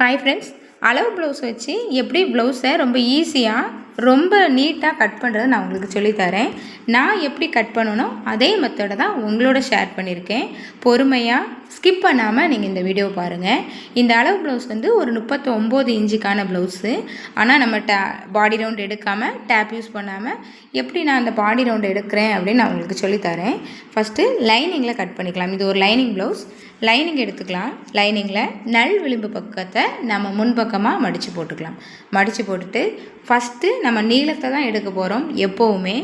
Hi friends அளவு blouse வச்சு எப்படி ப்ளவுஸை ரொம்ப ஈஸியாக ரொம்ப நீட்டாக கட் பண்ணுறது நான் உங்களுக்கு சொல்லித்தரேன். நான் எப்படி கட் பண்ணணும் அதே மெத்தடை தான் உங்களோட ஷேர் பண்ணியிருக்கேன். பொறுமையாக ஸ்கிப் பண்ணாமல் நீங்கள் இந்த வீடியோ பாருங்கள் இந்த அளவு ப்ளவுஸ் வந்து ஒரு முப்பத்தி ஒம்பது இன்ச்சுக்கான ப்ளவுஸு ஆனால் நம்ம டே பாடி ரவுண்ட் எடுக்காமல் டேப் யூஸ் பண்ணாமல் எப்படி நான் அந்த பாடி ரவுண்ட் எடுக்கிறேன் அப்படின்னு நான் உங்களுக்கு சொல்லித்தரேன். ஃபஸ்ட்டு லைனிங்கில் கட் பண்ணிக்கலாம். இது ஒரு லைனிங் ப்ளவுஸ் லைனிங் எடுத்துக்கலாம். லைனிங்கில் நல் விளிம்பு பக்கத்தை நம்ம முன்பக்கமாக மடித்து போட்டுக்கலாம். மடித்து போட்டுட்டு ஃபஸ்ட்டு நம்ம நீளத்தை தான் எடுக்க போகிறோம் எப்போவுமே.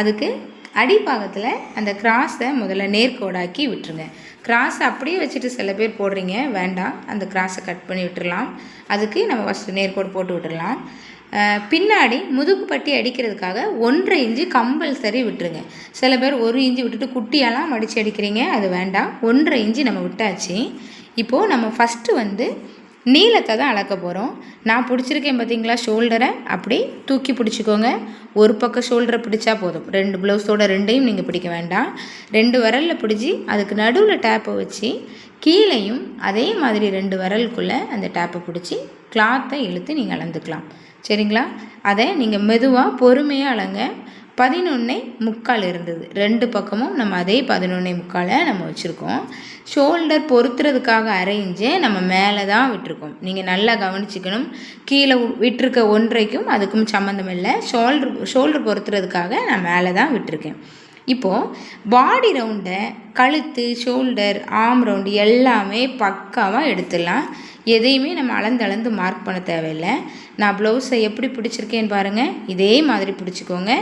அதுக்கு அடிப்பாகத்தில் அந்த கிராஸை முதல்ல நேர்கோடாக்கி விட்டுருங்க. கிராஸை அப்படியே வச்சுட்டு சில பேர் போடுறீங்க வேண்டாம். அந்த கிராஸை கட் பண்ணி விட்டுடலாம் அதுக்கு நம்ம ஃபஸ்ட்டு நேர்கோடு போட்டு விட்டுடலாம் பின்னாடி முதுகு பட்டி அடிக்கிறதுக்காக ஒன்றரை இன்ச்சு கம்பல்சரி விட்டுருங்க. சில பேர் ஒரு இன்ச்சு விட்டுட்டு குட்டியெல்லாம் மடித்து அடிக்கிறீங்க அது வேண்டாம். ஒன்றரை இன்ச்சு நம்ம விட்டாச்சு. இப்போது நம்ம ஃபஸ்ட்டு வந்து நீளத்தை தான் அளக்க போகிறோம் நான் பிடிச்சிருக்கேன் பார்த்தீங்களா ஷோல்டரை அப்படி தூக்கி பிடிச்சிக்கோங்க. ஒரு பக்கம் ஷோல்டரை பிடிச்சா போதும். ரெண்டு ப்ளவுஸோட ரெண்டையும் நீங்கள் பிடிக்க வேண்டாம். ரெண்டு விரலில் பிடிச்சி அதுக்கு நடுவில் டேப்பை வச்சு கீழேயும் அதே மாதிரி ரெண்டு விரலுக்குள்ளே அந்த டேப்பை பிடிச்சி கிளாத்தை இழுத்து நீங்கள் அளந்துக்கலாம். சரிங்களா? அதை நீங்கள் மெதுவாக பொறுமையாக அளங்க. பதினொன்னே முக்கால் இருந்தது. ரெண்டு பக்கமும் நம்ம அதே பதினொன்னே முக்காலை நம்ம வச்சுருக்கோம். ஷோல்டர் பொருத்துறதுக்காக அரைஞ்சு நம்ம மேலே தான் விட்டுருக்கோம். நீங்கள் நல்லா கவனிச்சிக்கணும். கீழே விட்டுருக்க ஒன்றைக்கும் அதுக்கும் சம்மந்தம் இல்லை. ஷோல்டர் ஷோல்டர் பொருத்துறதுக்காக நான் மேலே தான் விட்டுருக்கேன். இப்போது பாடி ரவுண்டை கழுத்து ஷோல்டர் ஆம் ரவுண்டு எல்லாமே பக்காவாக எடுத்துடலாம். எதையுமே நம்ம அளந்து அளந்து மார்க் பண்ண தேவையில்லை. நான் ப்ளவுஸை எப்படி பிடிச்சிருக்கேன்னு பாருங்கள் இதே மாதிரி பிடிச்சிக்கோங்க.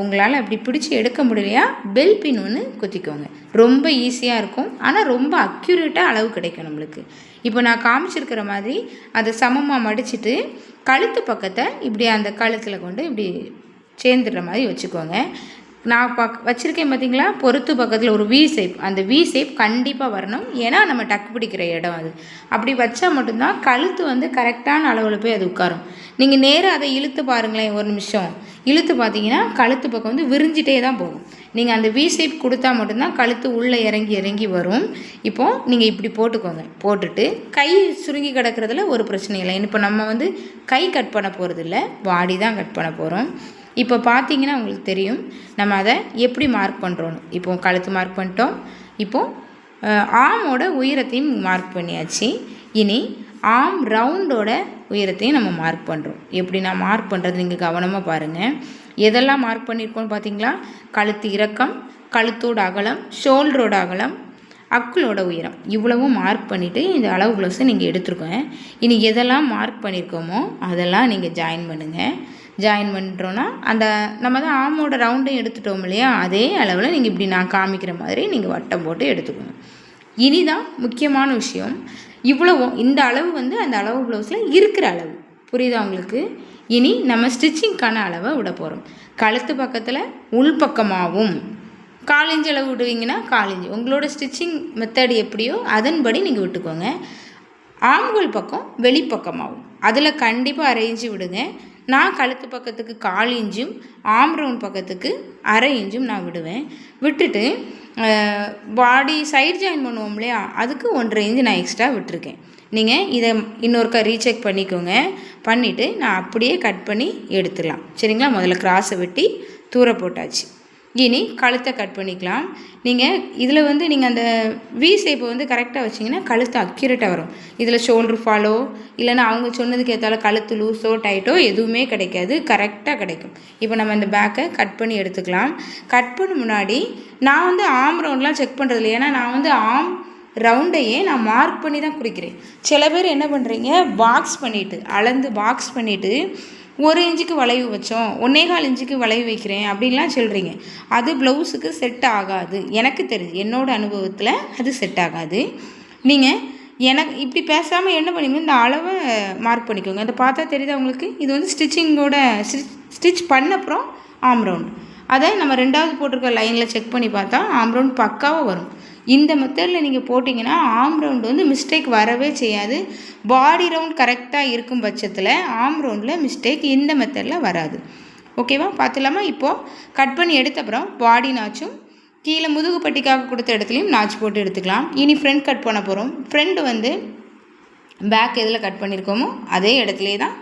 உங்களால் அப்படி பிடிச்சி எடுக்க முடியலையா பெல் பின் ஒன்று குத்திக்கோங்க. ரொம்ப ஈஸியாக இருக்கும். ஆனால் ரொம்ப அக்யூரேட்டாக அளவு கிடைக்கும் நம்மளுக்கு. இப்போ நான் காமிச்சிருக்கிற மாதிரி அதை சமமாக மடிச்சுட்டு கழுத்து பக்கத்தை இப்படி அந்த கழுத்தில் கொண்டு இப்படி சேர்ந்துடுற மாதிரி வச்சுக்கோங்க. நான் பக் வச்சுருக்கேன் பார்த்தீங்களா பொறுத்து பக்கத்தில் ஒரு வி ஷேப் அந்த வி ஷேப் கண்டிப்பாக வரணும். ஏன்னா நம்ம டக்கு பிடிக்கிற இடம் அது. அப்படி வச்சா மட்டும்தான் கழுத்து வந்து கரெக்டான அளவில் போய் அது உட்காரும். நீங்கள் நேராக அதை இழுத்து பாருங்களேன் ஒரு நிமிஷம். இழுத்து பார்த்தீங்கன்னா கழுத்து பக்கம் வந்து விரிஞ்சிட்டே தான் போகும். நீங்கள் அந்த வி ஷேப் கொடுத்தா மட்டும்தான் கழுத்து உள்ளே இறங்கி இறங்கி வரும். இப்போது நீங்கள் இப்படி போட்டுக்கோங்க. போட்டுட்டு கை சுருங்கி கிடக்கிறதுல ஒரு பிரச்சனை இல்லை. இப்போ நம்ம வந்து கை கட் பண்ண போகிறது இல்லை பாடி தான் கட் பண்ண போகிறோம் இப்போ பார்த்தீங்கன்னா உங்களுக்கு தெரியும். நம்ம அதை எப்படி மார்க் பண்ணுறோன்னு இப்போ கழுத்து மார்க் பண்ணிட்டோம். இப்போது ஆமோட உயரத்தையும் மார்க் பண்ணியாச்சு. இனி ஆம் ரவுண்டோட உயரத்தையும் நம்ம மார்க் பண்ணுறோம் எப்படி நான் மார்க் பண்ணுறது நீங்கள் கவனமாக பாருங்கள் எதெல்லாம் மார்க் பண்ணியிருக்கோன்னு பார்த்தீங்களா கழுத்து இறக்கம் கழுத்தோட அகலம் ஷோல்டரோட அகலம் அக்குளோட உயரம். இவ்வளவும் மார்க் பண்ணிவிட்டு இந்த அளவு ப்ளவுஸை நீங்கள் எடுத்துருக்கோங்க இனி எதெல்லாம் மார்க் பண்ணியிருக்கோமோ அதெல்லாம் நீங்கள் ஜாயின் பண்ணுங்கள் ஜாயின் பண்ணுறோன்னா அந்த நம்ம தான் ஆமோட ரவுண்டையும் எடுத்துட்டோம் இல்லையா? அதே அளவில் நீங்கள் இப்படி நான் காமிக்கிற மாதிரி நீங்கள் வட்டம் போட்டு எடுத்துக்கணும் இனிதான் முக்கியமான விஷயம். இவ்வளவும் இந்த அளவு வந்து அந்த அளவு ப்ளவுஸில் இருக்கிற அளவு. புரியுதா உங்களுக்கு? இனி நம்ம ஸ்டிச்சிங்க்கான அளவை விட போகிறோம் கழுத்து பக்கத்தில் உள்பக்கமாகவும் காலிஞ்சு அளவு விடுவீங்கன்னா காலிஞ்சு உங்களோட ஸ்டிச்சிங் மெத்தட் எப்படியோ அதன்படி நீங்கள் விட்டுக்கோங்க. ஆம்கோல் பக்கம் வெளிப்பக்கமாகும் அதில் கண்டிப்பாக அரைஞ்சு விடுங்க. நான் கழுத்து பக்கத்துக்கு கால் இன்ச்சும் ஆம் ரவுண்ட் பக்கத்துக்கு அரை இன்ச்சும் நான் விடுவேன். விட்டுட்டு பாடி சைட் ஜாயின் பண்ணுவோம் இல்லையா? அதுக்கு ஒன்றரை இன்ச்சு நான் எக்ஸ்ட்ரா விட்டுருக்கேன். நீங்கள் இதை இன்னொருக்கா ரீசெக் பண்ணிக்கோங்க. பண்ணிவிட்டு நான் அப்படியே கட் பண்ணி எடுத்துடலாம். சரிங்களா? முதல்ல கிராஸை வெட்டி தூர போட்டாச்சு. இனி கழுத்தை கட் பண்ணிக்கலாம். நீங்கள் இதில் வந்து நீங்கள் அந்த வி ஷேப்பை வந்து கரெக்டாக வச்சிங்கன்னா கழுத்து அக்யூரேட்டாக வரும். இதில் ஷோல்ட்ரு ஃபாலோ இல்லைன்னா அவங்க சொன்னதுக்கு ஏற்றால கழுத்து லூஸோ டைட்டோ எதுவுமே கிடைக்காது. கரெக்டாக கிடைக்கும். இப்போ நம்ம இந்த பேக்கை கட் பண்ணி எடுத்துக்கலாம். கட் பண்ண முன்னாடி நான் வந்து ஆம் ரவுண்ட்லாம் செக் பண்ணுறது ஏன்னா நான் வந்து ஆம் ரவுண்டையே நான் மார்க் பண்ணி தான் குறிக்கிறேன். சில பேர் என்ன பண்ணுறீங்க பாக்ஸ் பண்ணிவிட்டு அளந்து பாக்ஸ் பண்ணிவிட்டு ஒரு இன்ச்சுக்கு வளைவு வச்சோம் ஒன்னே கால் இன்ச்சுக்கு வளைவு வைக்கிறேன் அப்படின்லாம் சொல்கிறீங்க அது ப்ளவுஸுக்கு செட் ஆகாது. எனக்கு தெரிஞ்சு என்னோடய அனுபவத்தில் அது செட் ஆகாது. நீங்கள் எனக்கு இப்படி பேசாமல் என்ன பண்ணிங்க இந்த அளவை மார்க் பண்ணிக்கோங்க. அதை பார்த்தா தெரியுது அவங்களுக்கு இது வந்து ஸ்டிச்சிங்கோட ஸ்டிச் பண்ண அப்புறம் ஆம் ரவுண்ட் அதை நம்ம ரெண்டாவது போட்டிருக்க லைனில் செக் பண்ணி பார்த்தா ஆம் ரவுண்ட் பக்காவாக வரும். இந்த மெத்தடில் நீங்கள் போட்டிங்கன்னா ஆம் ரவுண்ட் வந்து மிஸ்டேக் வரவே செய்யாது. பாடி ரவுண்ட் கரெக்டாக இருக்கும் பட்சத்தில் ஆம் ரவுண்டில் மிஸ்டேக் இந்த மெத்தடில் வராது. ஓகேவா பார்த்துலாமா இப்போது கட் பண்ணி எடுத்த அப்புறம் பாடி நாச்சும் கீழே முதுகுப்பட்டிக்காக கொடுத்த இடத்துலையும் நாச்சு போட்டு எடுத்துக்கலாம். இனி ஃப்ரண்ட் கட் பண்ண போகிறோம் ஃப்ரெண்டு வந்து பேக் எதில் கட் பண்ணியிருக்கோமோ அதே இடத்துலே தான்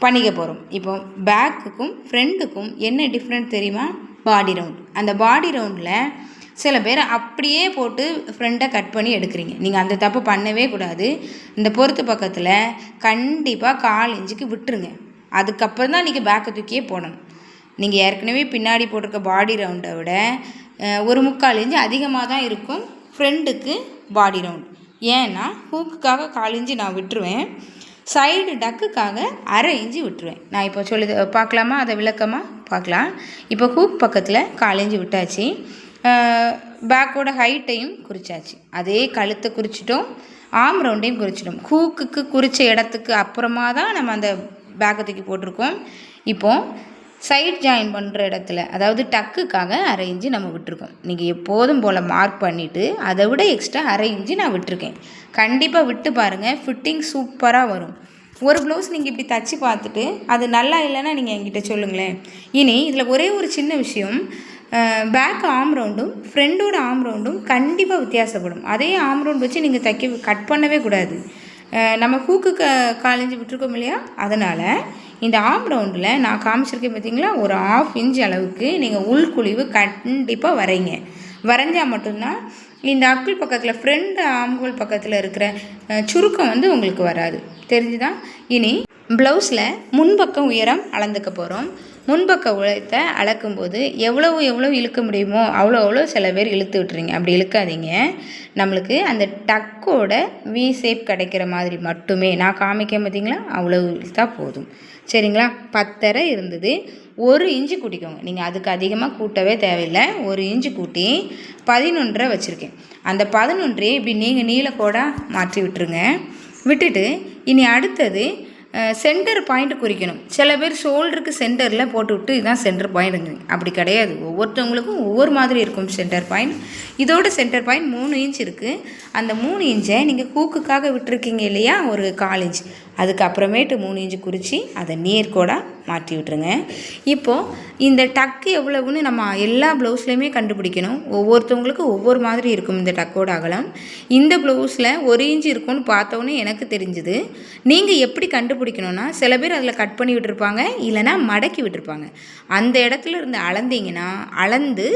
பண்ணிக்க போகிறோம் இப்போ பேக்குக்கும் ஃப்ரண்ட்டுக்கும் என்ன டிஃப்ரெண்ட் தெரியுமா? பாடி ரவுண்ட் அந்த பாடி ரவுண்டில் சில பேர் அப்படியே போட்டு ஃப்ரெண்டை கட் பண்ணி எடுக்கிறீங்க. நீங்கள் அந்த தப்பு பண்ணவே கூடாது. இந்த பொறுத்து பக்கத்தில் கண்டிப்பாக கால் இஞ்சிக்கு விட்டுருங்க. அதுக்கப்புறம் தான் நீங்கள் பேக்கை தூக்கியே போடணும். நீங்கள் ஏற்கனவே பின்னாடி போட்டிருக்க பாடி ரவுண்டை விட ஒரு முக்கால் இஞ்சி அதிகமாக தான் இருக்கும் ஃப்ரெண்டுக்கு பாடி ரவுண்ட் ஏன்னா ஹூக்குக்காக கால் இஞ்சி நான் விட்டுருவேன். சைடு டக்குக்காக அரை இஞ்சி விட்டுருவேன். நான் இப்போ சொல்லி பார்க்கலாமா? அதை விளக்கமாக பார்க்கலாம். இப்போ ஹூக் பக்கத்தில் கால் இஞ்சி விட்டாச்சு. பேக்கோட ஹைட்டையும் குறிச்சாச்சு. அதே கழுத்தை குறிச்சிட்டோம் ஆம் ரவுண்டையும் குறிச்சிட்டோம். ஹூக்குக்கு குறித்த இடத்துக்கு அப்புறமா தான் நம்ம அந்த பேக்கை தூக்கி போட்டிருக்கோம். இப்போது சைட் ஜாயின் பண்ணுற இடத்துல அதாவது டக்குக்காக அரை இன்ச்சு நம்ம விட்டுருக்கோம். நீங்கள் எப்போதும் போல் மார்க் பண்ணிவிட்டு அதை விட எக்ஸ்ட்ரா அரை இன்ச்சு நான் விட்டுருக்கேன். கண்டிப்பாக விட்டு பாருங்கள் ஃபிட்டிங் சூப்பராக வரும். ஒரு ப்ளவுஸ் நீங்கள் இப்படி தச்சு பார்த்துட்டு அது நல்லா இல்லைன்னா நீங்கள் என்கிட்ட சொல்லுங்களேன். இனி இதில் ஒரே ஒரு சின்ன விஷயம் பேக் ஆம் ரவுண்டும் ஃப்ரெண்டோட ஆம் ரவுண்டும் கண்டிப்பாக வித்தியாசப்படும். அதே ஆம் ரவுண்ட் வச்சு நீங்கள் தைக்க கட் பண்ணவே கூடாது. நம்ம ஹூக்கு க காலேஞ்சு விட்டுருக்கோம் இல்லையா? அதனால் இந்த ஆம் ரவுண்டில் நான் காமிச்சிருக்கேன் பார்த்தீங்களா ஒரு ஆஃப் இன்ச் அளவுக்கு நீங்கள் உள்குழிவு கண்டிப்பாக வரைங்க. வரைஞ்சால் மட்டும்தான் இந்த அக்குள் பக்கத்தில் ஃப்ரண்ட் ஆம்கோல் பக்கத்தில் இருக்கிற சுருக்கம் வந்து உங்களுக்கு வராது. தெரிஞ்சுதா? இனி ப்ளவுஸில் முன்பக்கம் உயரம் அளந்துக்க போகிறோம் முன்பக்க உலகத்தை அளக்கும்போது எவ்வளவு எவ்வளோ இழுக்க முடியுமோ அவ்வளோ அவ்வளோ சில பேர் இழுத்து விட்டுறீங்க. அப்படி இழுக்காதீங்க. நம்மளுக்கு அந்த டக்கோட வி ஷேப் கிடைக்கிற மாதிரி மட்டுமே நான் காமிக்க பார்த்தீங்களா? அவ்வளோ இழுத்தா போதும். சரிங்களா? பத்தரை இருந்தது. ஒரு இன்ச்சு கூட்டிக்கோங்க. நீங்கள் அதுக்கு அதிகமாக கூட்டவே தேவையில்லை. ஒரு இன்ச்சு கூட்டி பதினொன்றரை வச்சுருக்கேன். அந்த பதினொன்றையே இப்படி நீங்கள் நீலக்கோடாக மாற்றி விட்டுருங்க. விட்டுட்டு இனி அடுத்தது சென்டர் பாயிண்ட் குறிக்கணும். சில பேர் ஷோல்டருக்கு சென்டரில் போட்டுவிட்டு இதுதான் சென்டர் பாயிண்ட்டுங்க அப்படி கிடையாது. ஒவ்வொருத்தவங்களுக்கும் ஒவ்வொரு மாதிரி இருக்கும் சென்டர் பாயிண்ட் இதோட சென்டர் பாயிண்ட் மூணு இன்ச் இருக்குது அந்த மூணு இன்ச்சை நீங்கள் ஹூக்குக்காக விட்டுருக்கீங்க இல்லையா? ஒரு கால் இன்ச். அதுக்கப்புறமேட்டு மூணு இன்ச்சு குறித்து அதை நேர்கோடாக மாற்றி விட்டுருங்க. இப்போது இந்த டக்கு எவ்வளவுன்னு நம்ம எல்லா ப்ளவுஸ்லையுமே கண்டுபிடிக்கணும். ஒவ்வொருத்தவங்களுக்கும் ஒவ்வொரு மாதிரி இருக்கும் இந்த டக்கோட அகலம். இந்த ப்ளவுஸில் ஒரு இன்ச்சு இருக்கும்னு பார்த்தோன்னே எனக்கு தெரிஞ்சுது. நீங்கள் எப்படி கண்டுபிடிக்கணும்னா சில பேர் அதில் கட் பண்ணி விட்டுருப்பாங்க இல்லைன்னா மடக்கி விட்டுருப்பாங்க. அந்த இடத்துல இருந்து அளந்தீங்கன்னா அளந்து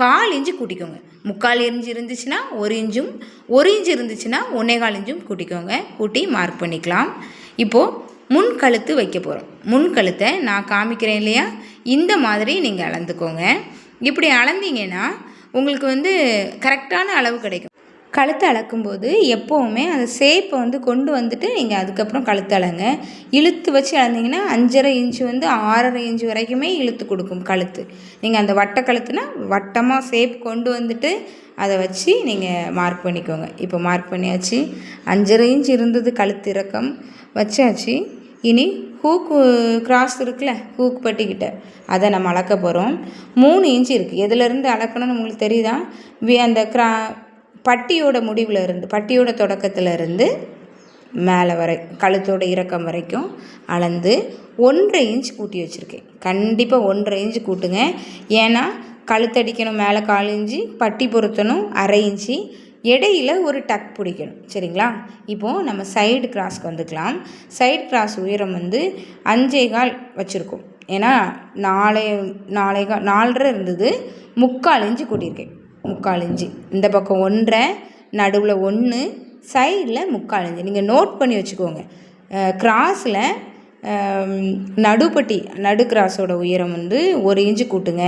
கால் இன்ச்சு கூட்டிக்கோங்க. முக்கால் இன்ச்சு இருந்துச்சுன்னா ஒரு இன்ச்சும் ஒரு இன்ச்சு இருந்துச்சுன்னா ஒன்றே கால் இன்ச்சும் கூட்டிக்கோங்க. கூட்டி மார்க் பண்ணிக்கலாம். இப்போது முன் கழுத்து வைக்க போகிறோம் முன் கழுத்தை நான் காமிக்கிறேன் இல்லையா? இந்த மாதிரி நீங்கள் அளந்துக்கோங்க. இப்படி அளந்தீங்கன்னா உங்களுக்கு வந்து கரெக்டான அளவு கிடைக்கும். கழுத்து அளக்கும்போது எப்போவுமே அந்த ஷேப்பை வந்து கொண்டு வந்துட்டு நீங்கள் அதுக்கப்புறம் கழுத்து அளங்க. இழுத்து வச்சு அளந்தீங்கன்னா அஞ்சரை இன்ச்சு வந்து ஆறரை இன்ச்சு வரைக்குமே இழுத்து கொடுக்கும் கழுத்து. நீங்கள் அந்த வட்ட கழுத்துனா வட்டமாக ஷேப் கொண்டு வந்துட்டு அதை வச்சு நீங்கள் மார்க் பண்ணிக்கோங்க. இப்போ மார்க் பண்ணியாச்சு. அஞ்சரை இன்ச் இருந்தது கழுத்து இறக்கம். வச்சாச்சு. இனி ஹூக்கு கிராஸ் இருக்குல்ல ஹூக் பட்டிக்கிட்ட அதை நம்ம அளக்க போகிறோம் மூணு இன்ச்சு இருக்குது எதுலேருந்து அளக்கணும்னு உங்களுக்கு தெரியுதா? வி அந்த கிரா பட்டியோட முடிவில் இருந்து பட்டியோட தொடக்கத்தில் இருந்து மேலே வரை கழுத்தோட இறக்கம் வரைக்கும் அளந்து ஒன்றரை இன்ச் கூட்டி வச்சுருக்கேன். கண்டிப்பாக ஒன்றரை இன்ச் கூட்டுங்க. ஏன்னா கழுத்தடிக்கணும் மேலே கால் இஞ்சி பட்டி பொருத்தணும் அரை இன்ச்சு இடையில ஒரு டக் பிடிக்கணும். சரிங்களா? இப்போது நம்ம சைடு கிராஸ்க்கு வந்துக்கலாம். சைடு கிராஸ் உயரம் வந்து அஞ்சே கால் வச்சுருக்கோம். ஏன்னா நாலே நாலே கால் நாலரை இருந்தது முக்கால் இன்ச்சு கூட்டியிருக்கேன். முக்கால் இஞ்சி இந்த பக்கம் ஒன்றரை நடுவில் ஒன்று சைடில் முக்கால் இஞ்சி நீங்கள் நோட் பண்ணி வச்சுக்கோங்க. கிராஸில் நடுப்பட்டி நடு கிராஸோட உயரம் வந்து ஒரு இன்ச்சு கூட்டுங்க.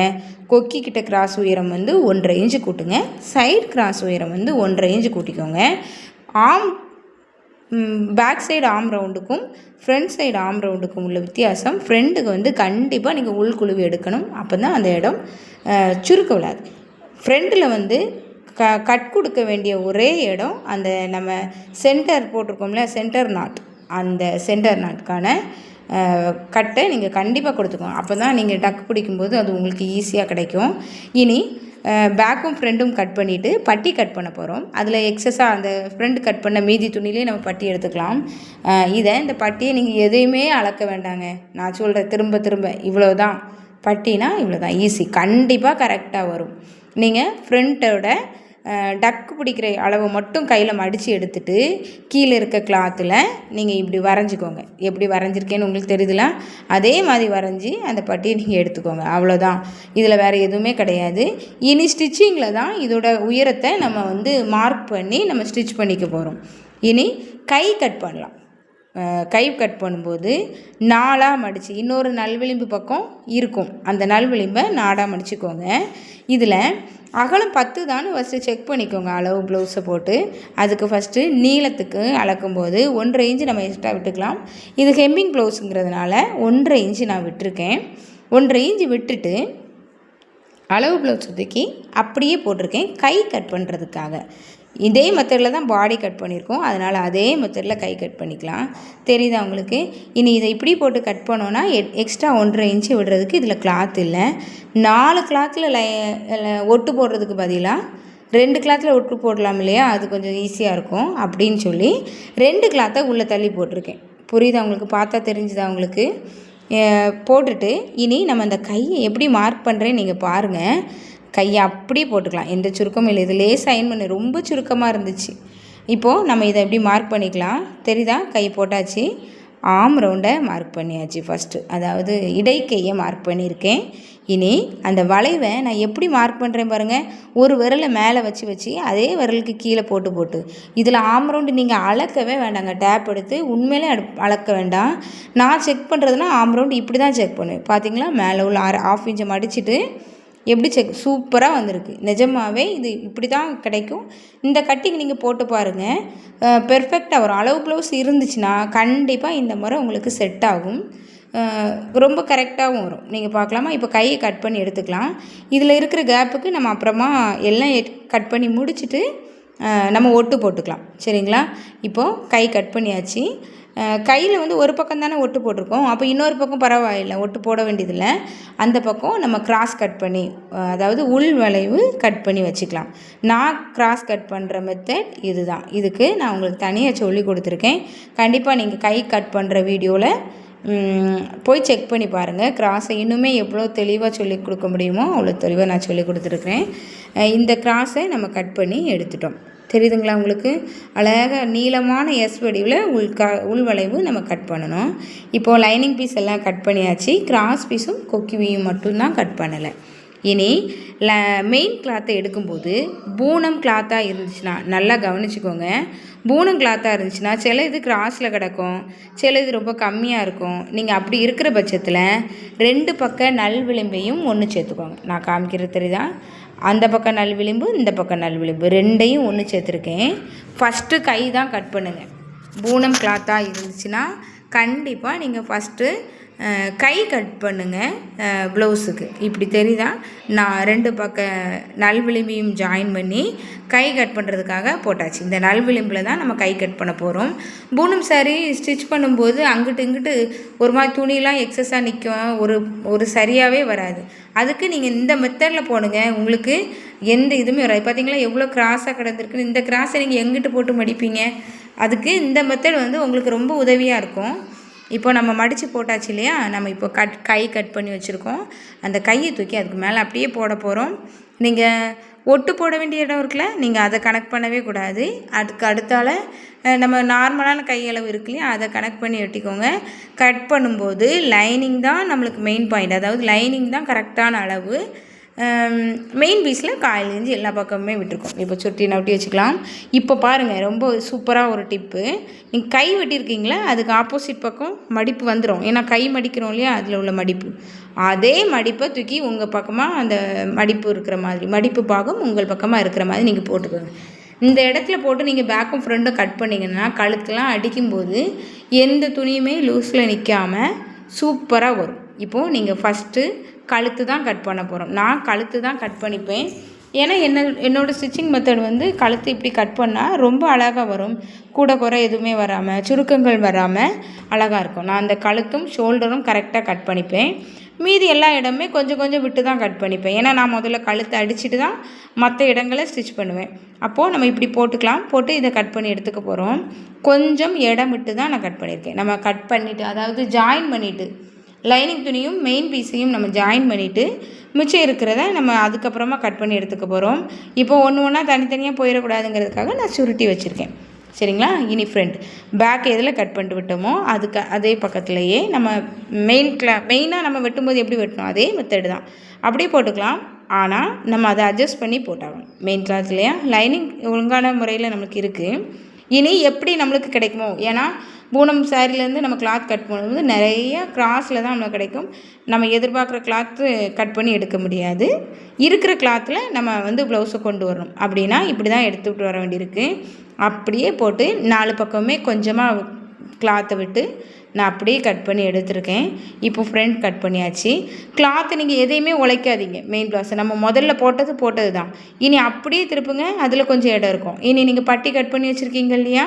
கொக்கி கிட்ட கிராஸ் உயரம் வந்து ஒன்றரை இன்ச்சு கூட்டுங்க. சைடு கிராஸ் உயரம் வந்து ஒன்றரை இன்ச்சு கூட்டிக்கோங்க. ஆம் பேக் சைடு ஆம் ரவுண்டுக்கும் ஃப்ரண்ட் சைடு ஆம் ரவுண்டுக்கும் உள்ள வித்தியாசம் ஃப்ரெண்டுக்கு வந்து கண்டிப்பாக நீங்கள் உள்குழுவி எடுக்கணும். அப்போ தான் அந்த இடம் சுருக்க விடாது ஃப்ரண்ட்டில் வந்து க கட் கொடுக்க வேண்டிய ஒரே இடம் அந்த நம்ம சென்டர் போட்டிருக்கோம்ல சென்டர் நாட். அந்த சென்டர் நாட்கான கட்டை நீங்கள் கண்டிப்பாக கொடுத்துக்கோங்க. அப்போ தான் நீங்கள் டக் பிடிக்கும்போது அது உங்களுக்கு ஈஸியாக கிடைக்கும். இனி பேக்கும் ஃப்ரண்ட்டும் கட் பண்ணிவிட்டு பட்டி கட் பண்ண போகிறோம் அதில் எக்ஸஸாக அந்த ஃப்ரண்ட் கட் பண்ண மீதி துணிலேயே நம்ம பட்டி எடுத்துக்கலாம். இதை இந்த பட்டியை நீங்கள் எதையுமே அளக்க வேண்டாங்க. நான் சொல்கிறேன் திரும்ப திரும்ப இவ்வளோ தான் பட்டினா இவ்வளோ தான் ஈஸி. கண்டிப்பாக கரெக்டாக வரும். நீங்கள் ஃப்ரண்ட்டோட டக்கு பிடிக்கிற அளவு மட்டும் கையில் மடித்து எடுத்துட்டு கீழே இருக்க கிளாத்தில் நீங்கள் இப்படி வரைஞ்சிக்கோங்க. எப்படி வரைஞ்சிருக்கேன்னு உங்களுக்கு தெரியுதுல? அதே மாதிரி வரைஞ்சி அந்த பட்டியை நீங்கள் எடுத்துக்கோங்க. அவ்வளோதான் இதில் வேறு எதுவுமே கிடையாது. இனி ஸ்டிச்சிங்கில் தான் இதோட உயரத்தை நம்ம வந்து மார்க் பண்ணி நம்ம ஸ்டிச் பண்ணிக்க போகிறோம் இனி கை கட் பண்ணலாம். கை கட் பண்ணும்போது நாலாக மடித்து இன்னொரு நல்விளிம்பு பக்கம் இருக்கும். அந்த நல்விளிம்பை நாடாக மடிச்சுக்கோங்க. இதில் அகலம் பத்து தான் ஃபஸ்ட்டு செக் பண்ணிக்கோங்க. அளவு ப்ளவுஸை போட்டு அதுக்கு ஃபஸ்ட்டு நீளத்துக்கு அளக்கும்போது ஒன்றரை இன்ச்சு நம்ம எக்ஸ்ட்ரா விட்டுக்கலாம். இது ஹெம்மிங் ப்ளவுஸுங்கிறதுனால ஒன்றரை இன்ச்சு நான் விட்டுருக்கேன். ஒன்றரை இன்ச்சு விட்டுட்டு அளவு ப்ளவுஸ் தூக்கி அப்படியே போட்டிருக்கேன். கை கட் பண்ணுறதுக்காக இதே மெத்தடில் தான் பாடி கட் பண்ணியிருக்கோம் அதனால் அதே மெத்தடில் கை கட் பண்ணிக்கலாம். தெரியுதா உங்களுக்கு? இனி இதை இப்படி போட்டு கட் பண்ணோன்னா எக்ஸ்ட்ரா ஒன்றரை இன்ச்சு விடுறதுக்கு இதில் கிளாத் இல்லை. நாலு கிளாத்தில் லை ஒட்டு போடுறதுக்கு பதிலாக ரெண்டு கிளாத்தில் ஒட்டு போடலாம் இல்லையா? அது கொஞ்சம் ஈஸியாக இருக்கும் அப்படின்னு சொல்லி ரெண்டு கிளாத்தை உள்ளே தள்ளி போட்டிருக்கேன். புரியுதா உங்களுக்கு? பார்த்தா தெரிஞ்சுதா உங்களுக்கு? போட்டுட்டு இனி நம்ம அந்த கையை எப்படி மார்க் பண்ணுறேன்னு நீங்கள் பாருங்கள் கையை அப்படியே போட்டுக்கலாம். எந்த சுருக்கமும் இல்லை. இது லேசாக அயன் பண்ணு ரொம்ப சுருக்கமாக இருந்துச்சு. இப்போது நம்ம இதை எப்படி மார்க் பண்ணிக்கலாம்? தெரியுதா? கை போட்டாச்சு. ஆம் ரவுண்டை மார்க் பண்ணியாச்சு ஃபஸ்ட்டு அதாவது இடைக்கையை மார்க் பண்ணியிருக்கேன். இனி அந்த வளைவை நான் எப்படி மார்க் பண்ணுறேன் பாருங்கள் ஒரு விரலை மேலே வச்சு வச்சு அதே விரலுக்கு கீழே போட்டு போட்டு. இதில் ஆம் ரவுண்டு நீங்கள் அளக்கவே வேண்டாங்க. டேப் எடுத்து உண்மையிலே அளக்க வேண்டாம். நான் செக் பண்ணுறதுனா ஆம் ரவுண்டு இப்படி தான் செக் பண்ணுவேன். பார்த்தீங்களா? மேலே உள்ள ஆஃப் இன்ச்சை மடிச்சுட்டு எப்படி செக் சூப்பராக வந்திருக்கு. நிஜமாகவே இது இப்படி தான் கிடைக்கும். இந்த கட்டிங் நீங்கள் போட்டு பாருங்கள் பெர்ஃபெக்டாக வரும் அளவு ப்ளவுஸ் இருந்துச்சுன்னா கண்டிப்பாக இந்த முறை உங்களுக்கு செட் ஆகும். ரொம்ப கரெக்டாகவும் வரும். நீங்கள் பார்க்கலாமா? இப்போ கையை கட் பண்ணி எடுத்துக்கலாம். இதில் இருக்கிற கேப்புக்கு நம்ம அப்புறமா எல்லாம் கட் பண்ணி முடிச்சுட்டு நம்ம ஒட்டு போட்டுக்கலாம். சரிங்களா? இப்போது கை கட் பண்ணியாச்சு. கையில் வந்து ஒரு பக்கம் தானே ஒட்டு போட்டிருக்கோம். அப்போ இன்னொரு பக்கம் பரவாயில்லை ஒட்டு போட வேண்டியதில்லை. அந்த பக்கம் நம்ம கிராஸ் கட் பண்ணி அதாவது உள் வளைவு கட் பண்ணி வச்சுக்கலாம். நான் கிராஸ் கட் பண்ணுற மெத்தட் இதுதான். இதுக்கு நான் உங்களுக்கு தனியாக சொல்லி கொடுத்துருக்கேன். கண்டிப்பாக நீங்கள் கை கட் பண்ணுற வீடியோவில் போய் செக் பண்ணி பாருங்கள் கிராஸை இன்னுமே எவ்வளோ தெளிவாக சொல்லி கொடுக்க முடியுமோ அவ்வளோ தெளிவாக நான் சொல்லி கொடுத்துருக்குறேன். இந்த கிராஸை நம்ம கட் பண்ணி எடுத்துட்டோம். தெரியுதுங்களா உங்களுக்கு? அழகாக நீளமான எஸ் வடிவில் உள் க உள்வளைவு நம்ம கட் பண்ணணும். இப்போது லைனிங் பீஸ் எல்லாம் கட் பண்ணியாச்சு. கிராஸ் பீஸும் கொக்கிவியும் மட்டும்தான் கட் பண்ணலை. இனி ல மெயின் கிளாத்தை எடுக்கும்போது பூனம் கிளாத்தாக இருந்துச்சுன்னா நல்லா கவனிச்சுக்கோங்க. பூனம் கிளாத்தாக இருந்துச்சுன்னா சில இது கிராஸில் கிடக்கும். சில இது ரொம்ப கம்மியாக இருக்கும். நீங்கள் அப்படி இருக்கிற பட்சத்தில் ரெண்டு பக்க நல் விளிம்பையும் ஒன்று சேர்த்துக்கோங்க. நான் காமிக்கிறது தெரியுதா? அந்த பக்கம் நல் விளிம்பு இந்த பக்கம் நல் விளிம்பு. ரெண்டையும் ஒன்று சேர்த்துருக்கேன். ஃபஸ்ட்டு கை தான் கட் பண்ணுங்கள் பூனம் கிளாத்தாக இருந்துச்சுன்னா கண்டிப்பாக நீங்கள் ஃபஸ்ட்டு கை கட் பண்ணுங்கள் ப்ளவுஸுக்கு இப்படி தெரியுதா? நான் ரெண்டு பக்க நல்விளிம்பையும் ஜாயின் பண்ணி கை கட் பண்ணுறதுக்காக போட்டாச்சு. இந்த நல்விளிம்பில் தான் நம்ம கை கட் பண்ண போகிறோம் பூனம் சாரி ஸ்டிச் பண்ணும்போது அங்கிட்டு இங்கிட்டு ஒரு மாதிரி துணிலாம் எக்ஸஸாக நிற்கும் ஒரு ஒரு சரியாகவே வராது. அதுக்கு நீங்கள் இந்த மெத்தடில் போடுங்க. உங்களுக்கு எந்த இதுவுமே வராது. பார்த்தீங்களா எவ்வளோ கிராஸாக கிடந்திருக்குன்னு. இந்த கிராஸை நீங்கள் எங்கிட்டு போட்டு மடிப்பீங்க? அதுக்கு இந்த மெத்தட் வந்து உங்களுக்கு ரொம்ப உதவியாக இருக்கும். இப்போ நம்ம மடித்து போட்டாச்சு இல்லையா? நம்ம இப்போ கட் கை கட் பண்ணி வச்சுருக்கோம். அந்த கையை தூக்கி அதுக்கு மேலே அப்படியே போட போகிறோம் நீங்கள் ஒட்டு போட வேண்டிய இடம் இருக்குல்ல? நீங்கள் அதை கனெக்ட் பண்ணவே கூடாது. அதுக்கு அடுத்தால நம்ம நார்மலான கையளவு இருக்கு இல்லையா? அதை கனெக்ட் பண்ணி வெட்டிக்கோங்க. கட் பண்ணும்போது லைனிங் தான் நம்மளுக்கு மெயின் பாயிண்ட் அதாவது லைனிங் தான் கரெக்டான அளவு. மெயின் பீஸில் காயிலேருந்து எல்லா பக்கமுமே விட்டுருக்கோம். இப்போ சுட்டி நவட்டி வச்சுக்கலாம். இப்போ பாருங்கள் ரொம்ப சூப்பராக ஒரு டிப்பு நீங்கள் கை வெட்டியிருக்கீங்களா? அதுக்கு ஆப்போசிட் பக்கம் மடிப்பு வந்துடும் ஏன்னா கை மடிக்கிறோம் இல்லையா? அதில் உள்ள மடிப்பு. அதே மடிப்பை தூக்கி உங்கள் பக்கமாக அந்த மடிப்பு இருக்கிற மாதிரி மடிப்பு பாகம் உங்கள் பக்கமாக இருக்கிற மாதிரி நீங்கள் போட்டுக்கோங்க. இந்த இடத்துல போட்டு நீங்கள் பேக்கும் ஃப்ரண்ட்டும் கட் பண்ணிங்கன்னா கழுத்துலாம் அடிக்கும்போது எந்த துணியுமே லூஸில் நிற்காமல் சூப்பராக வரும். இப்போது நீங்கள் ஃபஸ்ட்டு கழுத்து தான் கட் பண்ண போகிறோம் நான் கழுத்து தான் கட் பண்ணிப்பேன். ஏன்னா என்ன என்னோடய ஸ்டிச்சிங் மெத்தட் வந்து கழுத்து இப்படி கட் பண்ணால் ரொம்ப அழகாக வரும். கூட குறை எதுவுமே வராமல் சுருக்கங்கள் வராமல் அழகாக இருக்கும். நான் அந்த கழுத்தும் ஷோல்டரும் கரெக்டாக கட் பண்ணிப்பேன். மீதி எல்லா இடமே கொஞ்சம் கொஞ்சம் விட்டு தான் கட் பண்ணிப்பேன். ஏன்னா நான் முதல்ல கழுத்தை அடிச்சுட்டு தான் மற்ற இடங்களை ஸ்டிச் பண்ணுவேன். அப்போது நம்ம இப்படி போட்டுக்கலாம். போட்டு இதை கட் பண்ணி எடுத்துக்க போகிறோம் கொஞ்சம் இடம் விட்டு தான் நான் கட் பண்ணியிருக்கேன். நம்ம கட் பண்ணிவிட்டு அதாவது ஜாயின் பண்ணிவிட்டு லைனிங் துணியும் மெயின் பீஸையும் நம்ம ஜாயின் பண்ணிவிட்டு மிச்சம் இருக்கிறத நம்ம அதுக்கப்புறமா கட் பண்ணி எடுத்துக்க போகிறோம் இப்போ ஒன்று ஒன்றா தனித்தனியாக போயிடக்கூடாதுங்கிறதுக்காக நான் சுருட்டி வச்சுருக்கேன். சரிங்களா? இனி ஃப்ரண்ட் பேக் எதில் கட் பண்ணிட்டு விட்டோமோ அதுக்கு அதே பக்கத்துலேயே நம்ம மெயின் கிளா மெயினாக நம்ம வெட்டும்போது எப்படி வெட்டணும்? அதே மெத்தடு தான். அப்படியே போட்டுக்கலாம். ஆனால் நம்ம அதை அட்ஜஸ்ட் பண்ணி போட்டாகணும். மெயின் கிளாத்லையா லைனிங் ஒழுங்கான முறையில் நம்மளுக்கு இருக்குது இனி எப்படி நம்மளுக்கு கிடைக்குமோ? ஏன்னா பூனம் சாரிலேருந்து நம்ம கிளாத் கட் பண்ணும்போது நிறைய கிராஸில் தான் நம்மளுக்கு கிடைக்கும். நம்ம எதிர்பார்க்குற கிளாத்து கட் பண்ணி எடுக்க முடியாது. இருக்கிற கிளாத்தில் நம்ம வந்து ப்ளவுஸை கொண்டு வரணும். அப்படின்னா இப்படி தான் எடுத்துக்கிட்டு வர வேண்டியிருக்கு. அப்படியே போட்டு நாலு பக்கமே கொஞ்சமாக கிளாத்தை விட்டு நான் அப்படியே கட் பண்ணி எடுத்திருக்கேன். இப்போ ஃப்ரண்ட் கட் பண்ணியாச்சு. கிளாத்தை நீங்கள் எதையுமே உழைக்காதீங்க. மெயின் ப்ளவுஸை நம்ம முதல்ல போட்டது போட்டது தான் இனி அப்படியே திருப்புங்க. அதில் கொஞ்சம் இடம் இருக்கும். இனி நீங்கள் பட்டி கட் பண்ணி வச்சுருக்கீங்க இல்லையா?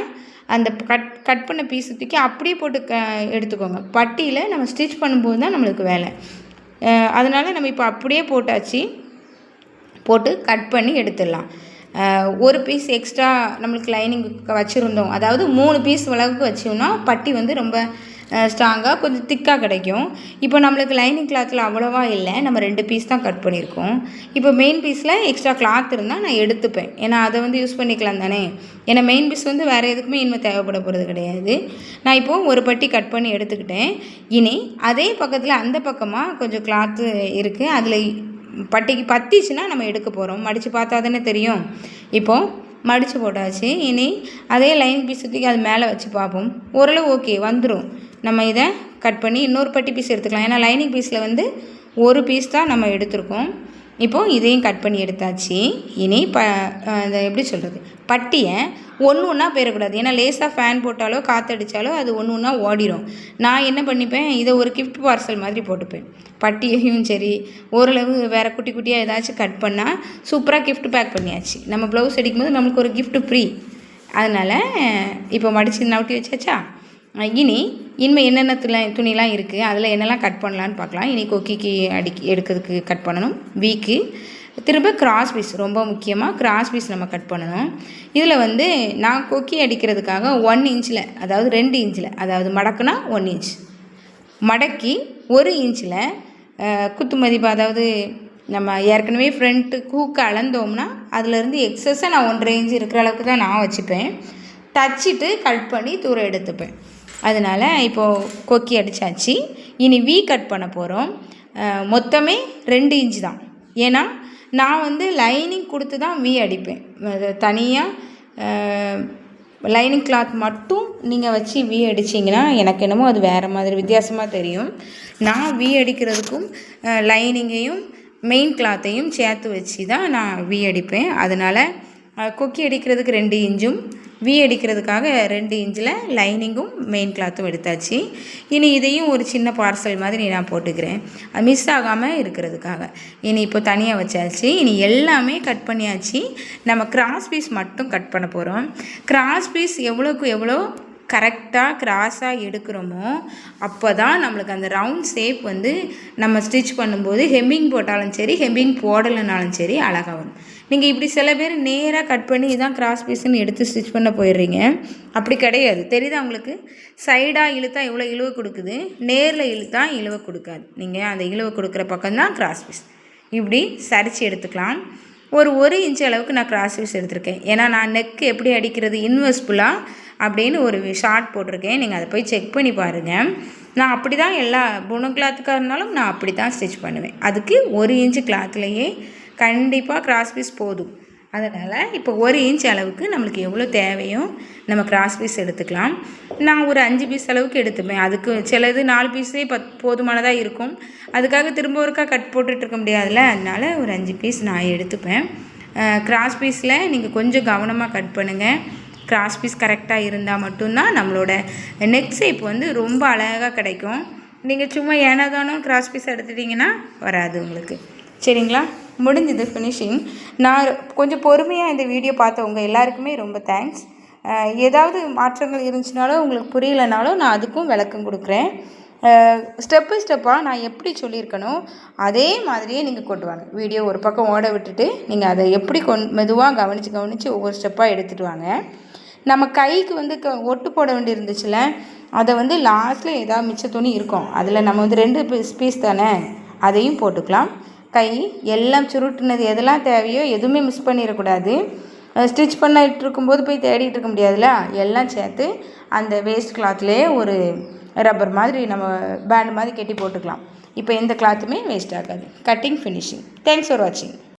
அந்த கட் கட் பண்ண பீஸை தூக்கி அப்படியே போட்டு க எடுத்துக்கோங்க. பட்டியில் நம்ம ஸ்டிச் பண்ணும்போது தான் நம்மளுக்கு வேலை. அதனால் நம்ம இப்போ அப்படியே போட்டாச்சு. போட்டு கட் பண்ணி எடுத்துடலாம். ஒரு பீஸ் எக்ஸ்ட்ரா நம்மளுக்கு லைனிங் வச்சுருந்தோம். அதாவது மூணு பீஸ் அளவுக்கு வச்சோம்னா பட்டி வந்து ரொம்ப ஸ்ட்ராங்காக கொஞ்சம் திக்காக கிடைக்கும். இப்போ நம்மளுக்கு லைனிங் கிளாத்தில் அவ்வளோவா இல்லை. நம்ம ரெண்டு பீஸ் தான் கட் பண்ணியிருக்கோம். இப்போ மெயின் பீஸில் எக்ஸ்ட்ரா கிளாத் இருந்தால் நான் எடுத்துப்பேன். ஏன்னா அதை வந்து யூஸ் பண்ணிக்கலாம் தானே. ஏன்னா மெயின் பீஸ் வந்து வேறு எதுக்குமே இனிமேல் தேவைப்பட போகிறது கிடையாது. நான் இப்போது ஒரு பட்டி கட் பண்ணி எடுத்துக்கிட்டேன். இனி அதே பக்கத்தில் அந்த பக்கமாக கொஞ்சம் கிளாத்து இருக்குது அதில் பட்டிக்கு பத்திச்சுன்னா நம்ம எடுக்க போகிறோம் மடித்து பார்த்தா தானே தெரியும். இப்போது மடித்து போட்டாச்சு. இனி அதே லைன் பீஸ் சுற்றி அது மேலே வச்சு பார்ப்போம். ஓரளவு ஓகே வந்துடும் நம்ம இதை கட் பண்ணி இன்னொரு பட்டி பீஸ் எடுத்துக்கலாம். ஏன்னா லைனிங் பீஸில் வந்து ஒரு பீஸ் தான் நம்ம எடுத்திருக்கோம். இப்போது இதையும் கட் பண்ணி எடுத்தாச்சு. இனி ப அதை எப்படி சொல்கிறது பட்டியை ஒன்று ஒன்றா போயிடக்கூடாது ஏன்னா லேஸாக ஃபேன் போட்டாலோ காற்றடிச்சாலோ அது ஒன்று ஒன்றா ஓடிடும் நான் என்ன பண்ணிப்பேன்? இதை ஒரு கிஃப்ட் பார்சல் மாதிரி போட்டுப்பேன். பட்டியையும் சரி ஓரளவு வேறு குட்டி குட்டியாக ஏதாச்சும் கட் பண்ணால் சூப்பராக கிஃப்ட் பேக் பண்ணியாச்சு. நம்ம ப்ளவுஸ் அடிக்கும்போது நம்மளுக்கு ஒரு கிஃப்ட் ஃப்ரீ அதனால் இப்போ மடித்து நவுட்டி வச்சாச்சா? இனி இனிமேல் என்னென்ன துணி துணிலாம் இருக்குது அதில் என்னெல்லாம் கட் பண்ணலான்னு பார்க்கலாம் இனி கொக்கிக்கு அடிக்கி எடுக்கிறதுக்கு கட் பண்ணணும். வீக்கு. திரும்ப கிராஸ் பீஸ் ரொம்ப முக்கியமாக கிராஸ் பீஸ் நம்ம கட் பண்ணணும். இதில் வந்து நான் கொக்கி அடிக்கிறதுக்காக ஒன் இன்ச்சில் அதாவது ரெண்டு இன்ச்சில் அதாவது மடக்குனா ஒன் இன்ச் மடக்கி ஒரு இன்ச்சில் குத்து மதிப்பு அதாவது நம்ம ஏற்கனவே ஃப்ரண்ட்டு கூக்கு அளந்தோம்னா அதுலேருந்து எக்ஸஸாக நான் ஒன்றரை இன்ச் இருக்கிற அளவுக்கு தான் நான் வச்சுப்பேன். தச்சிட்டு கட் பண்ணி தூரம் எடுத்துப்பேன். அதனால் இப்போது கொக்கி அடித்தாச்சு இனி வி கட் பண்ண போகிறோம் மொத்தமே ரெண்டு இன்ச் தான். ஏன்னா நான் வந்து லைனிங் கொடுத்து தான் வி அடிப்பேன். தனியாக லைனிங் கிளாத் மட்டும் நீங்கள் வச்சு வி அடிச்சிங்கன்னா எனக்கு என்னமோ அது வேறு மாதிரி வித்தியாசமாக தெரியும். நான் வி அடிக்கிறதுக்கும் லைனிங்கையும் மெயின் கிளாத்தையும் சேர்த்து வச்சு தான் நான் வி அடிப்பேன். அதனால் கொக்கி அடிக்கிறதுக்கு ரெண்டு இன்ச்சும் வி அடிக்கிறதுக்காக ரெண்டு இன்ச்சில் லைனிங்கும் மெயின் கிளாத்தும் எடுத்தாச்சு. இனி இதையும் ஒரு சின்ன பார்சல் மாதிரி நான் போட்டுக்கிறேன். அது மிஸ் ஆகாமல் இருக்கிறதுக்காக. இனி இப்போ தனியாக வச்சாச்சு. இனி எல்லாமே கட் பண்ணியாச்சு. நம்ம கிராஸ் பீஸ் மட்டும் கட் பண்ண போகிறோம் கிராஸ் பீஸ் எவ்வளோக்கு எவ்வளோ? கரெக்டாக கிராஸாக எடுக்கிறோமோ அப்போ தான் நம்மளுக்கு அந்த ரவுண்ட் ஷேப் வந்து நம்ம ஸ்டிச் பண்ணும்போது ஹெம்மிங் போட்டாலும் சரி ஹெம்மிங் போடலைனாலும் சரி அழகாக வரும். நீங்கள் இப்படி சில பேர் நேராக கட் பண்ணி இதான் கிராஸ் பீஸ்ன்னு எடுத்து ஸ்டிச் பண்ண போயிடுறீங்க. அப்படி கிடையாது. தெரியுதா உங்களுக்கு? சைடாக இழுத்தா எவ்வளோ இழுவை கொடுக்குது? நேரில் இழுத்தா இழுவை கொடுக்காது. நீங்கள் அந்த இழுவை கொடுக்குற பக்கம் தான் கிராஸ் பீஸ் இப்படி சரித்து எடுத்துக்கலாம். ஒரு ஒரு இன்ச் அளவுக்கு நான் கிராஸ் பீஸ் எடுத்திருக்கேன். ஏன்னா நான் நெக்கு எப்படி அடிக்கிறது? இன்வெஸ்ட்ஃபுல்லாக அப்படின்னு ஒரு ஷார்ட் போட்டிருக்கேன். நீங்கள் அதை போய் செக் பண்ணி பாருங்கள் நான் அப்படி தான் எல்லா புணு கிளாத்துக்காக இருந்தாலும் நான் அப்படி தான் ஸ்டிச் பண்ணுவேன். அதுக்கு ஒரு இன்ச்சு கிளாத்லேயே கண்டிப்பாக கிராஸ் பீஸ் போதும். அதனால் இப்போ ஒரு இன்ச் அளவுக்கு நம்மளுக்கு எவ்வளோ தேவையோ நம்ம கிராஸ் பீஸ் எடுத்துக்கலாம். நான் ஒரு அஞ்சு பீஸ் அளவுக்கு எடுத்துப்பேன். அதுக்கு சிலது நாலு பீஸே பத் போதுமானதாக இருக்கும். அதுக்காக திரும்ப ஒருக்கா கட் போட்டுட்டு இருக்க முடியாதுல்ல? அதனால் ஒரு அஞ்சு பீஸ் நான் எடுத்துப்பேன். கிராஸ் பீஸில் நீங்கள் கொஞ்சம் கவனமாக கட் பண்ணுங்கள் கிராஸ் பீஸ் கரெக்டாக இருந்தால் மட்டும்தான் நம்மளோட நெக் ஷேப் வந்து ரொம்ப அழகாக கிடைக்கும். நீங்கள் சும்மா ஏனாதானோ கிராஸ் பீஸ் எடுத்துட்டிங்கன்னா வராது உங்களுக்கு. சரிங்களா? முடிஞ்சது ஃபினிஷிங் நான் கொஞ்சம் பொறுமையாக இந்த வீடியோ பார்த்தவங்க எல்லாருக்குமே ரொம்ப தேங்க்ஸ் ஏதாவது மாற்றங்கள் இருந்துச்சுனாலும் உங்களுக்கு புரியலைனாலும் நான் அதுக்கும் விளக்கம் கொடுக்குறேன். ஸ்டெப் பை ஸ்டெப்பாக நான் எப்படி சொல்லியிருக்கணும் அதே மாதிரியே நீங்கள் கொண்டு வாங்க. வீடியோ ஒரு பக்கம் ஓட விட்டுட்டு நீங்கள் அதை எப்படி கொண் மெதுவாக கவனித்து கவனித்து ஒவ்வொரு ஸ்டெப்பாக எடுத்துகிட்டு வாங்க. நம்ம கைக்கு வந்து க ஒட்டு போட வேண்டியிருந்துச்சுல அதை வந்து லாஸ்ட்டில் ஏதாவது மிச்ச துணி இருக்கும். அதில் நம்ம வந்து ரெண்டு பீஸ் பீஸ் தானே? அதையும் போட்டுக்கலாம். கை எல்லாம் சுருட்டுனது எதெல்லாம் தேவையோ எதுவுமே மிஸ் பண்ணிடக்கூடாது. ஸ்டிச் பண்ணிட்டு இருக்கும்போது போய் தேடிட்டு இருக்க முடியாதுல்ல? எல்லாம் சேர்த்து அந்த வேஸ்ட் கிளாத்லேயே ஒரு ரப்பர் மாதிரி நம்ம பேண்ட் மாதிரி கட்டி போட்டுக்கலாம். இப்போ எந்த கிளாத்துமே வேஸ்ட் ஆகாது. கட்டிங் ஃபினிஷிங் தேங்க்ஸ் ஃபார் வாட்சிங்